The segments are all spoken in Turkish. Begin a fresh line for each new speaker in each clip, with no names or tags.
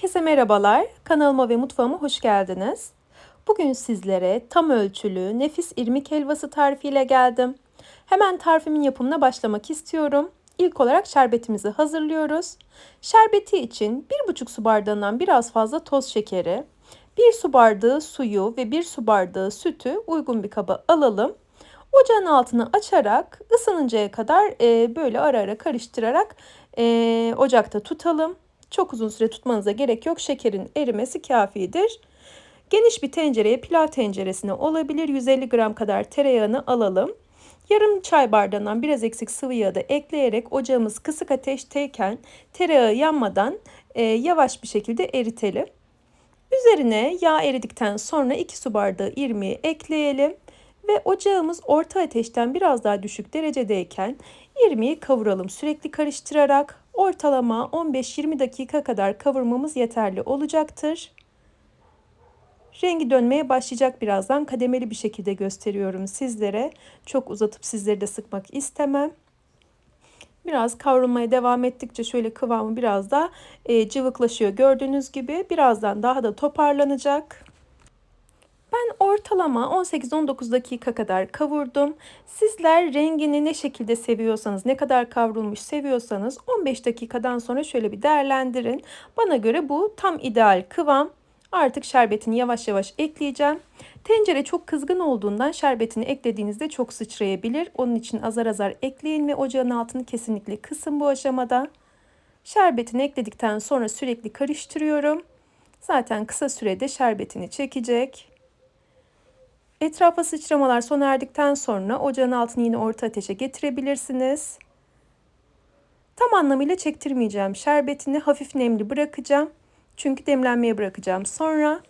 Herkese merhabalar. Kanalıma ve mutfağıma hoş geldiniz. Bugün sizlere tam ölçülü nefis irmik helvası tarifiyle geldim. Hemen tarifimin yapımına başlamak istiyorum. İlk olarak şerbetimizi hazırlıyoruz. Şerbeti için 1,5 su bardağından biraz fazla toz şekeri, 1 su bardağı suyu ve 1 su bardağı sütü uygun bir kaba alalım. Ocağın altını açarak ısınıncaya kadar böyle ara ara karıştırarak ocakta tutalım. Çok uzun süre tutmanıza gerek yok. Şekerin erimesi kafidir. Geniş bir tencereye pilav tenceresine olabilir 150 gram kadar tereyağını alalım. Yarım çay bardağından biraz eksik sıvı yağı da ekleyerek ocağımız kısık ateşteyken tereyağı yanmadan e, yavaş bir şekilde eritelim. Üzerine yağ eridikten sonra 2 su bardağı irmiği ekleyelim ve ocağımız orta ateşten biraz daha düşük derecedeyken irmiği kavuralım sürekli karıştırarak ortalama 15-20 dakika kadar kavurmamız yeterli olacaktır. Rengi dönmeye başlayacak birazdan kademeli bir şekilde gösteriyorum sizlere. Çok uzatıp sizleri de sıkmak istemem. Biraz kavrulmaya devam ettikçe şöyle kıvamı biraz da e, cıvıklaşıyor. Gördüğünüz gibi birazdan daha da toparlanacak. Ben ortalama 18-19 dakika kadar kavurdum. Sizler rengini ne şekilde seviyorsanız, ne kadar kavrulmuş seviyorsanız 15 dakikadan sonra şöyle bir değerlendirin. Bana göre bu tam ideal kıvam. Artık şerbetini yavaş yavaş ekleyeceğim. Tencere çok kızgın olduğundan şerbetini eklediğinizde çok sıçrayabilir. Onun için azar azar ekleyin ve ocağın altını kesinlikle kısın bu aşamada. Şerbetini ekledikten sonra sürekli karıştırıyorum. Zaten kısa sürede şerbetini çekecek. Etrafa sıçramalar sona erdikten sonra ocağın altını yine orta ateşe getirebilirsiniz. Tam anlamıyla çektirmeyeceğim. Şerbetini hafif nemli bırakacağım. Çünkü demlenmeye bırakacağım. Sonra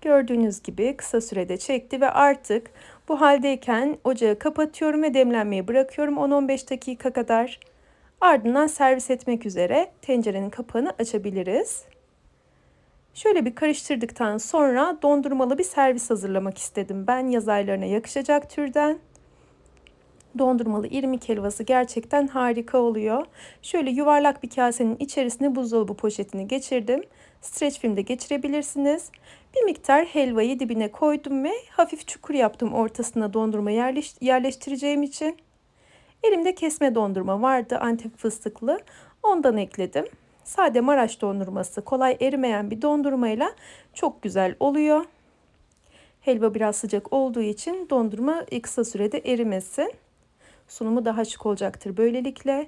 gördüğünüz gibi kısa sürede çekti ve artık bu haldeyken ocağı kapatıyorum ve demlenmeye bırakıyorum 10-15 dakika kadar. Ardından servis etmek üzere tencerenin kapağını açabiliriz. Şöyle bir karıştırdıktan sonra dondurmalı bir servis hazırlamak istedim. Ben yaz aylarına yakışacak türden. Dondurmalı irmik helvası gerçekten harika oluyor. Şöyle yuvarlak bir kasenin içerisine buzdolabı poşetini geçirdim. Streç filmde geçirebilirsiniz. Bir miktar helvayı dibine koydum ve hafif çukur yaptım ortasına dondurma yerleş yerleştireceğim için. Elimde kesme dondurma vardı antep fıstıklı. Ondan ekledim. Sade Maraş dondurması kolay erimeyen bir dondurmayla çok güzel oluyor. Helva biraz sıcak olduğu için dondurma kısa sürede erimesin. Sunumu daha şık olacaktır böylelikle.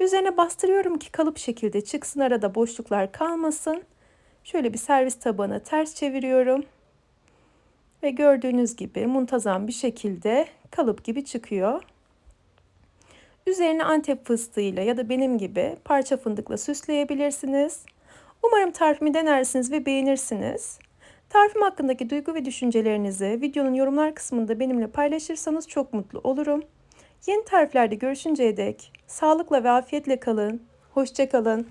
Üzerine bastırıyorum ki kalıp şekilde çıksın arada boşluklar kalmasın. Şöyle bir servis tabağına ters çeviriyorum. Ve gördüğünüz gibi muntazam bir şekilde kalıp gibi çıkıyor. Üzerine antep fıstığıyla ya da benim gibi parça fındıkla süsleyebilirsiniz. Umarım tarifimi denersiniz ve beğenirsiniz. Tarifim hakkındaki duygu ve düşüncelerinizi videonun yorumlar kısmında benimle paylaşırsanız çok mutlu olurum. Yeni tariflerde görüşünceye dek sağlıkla ve afiyetle kalın. Hoşçakalın.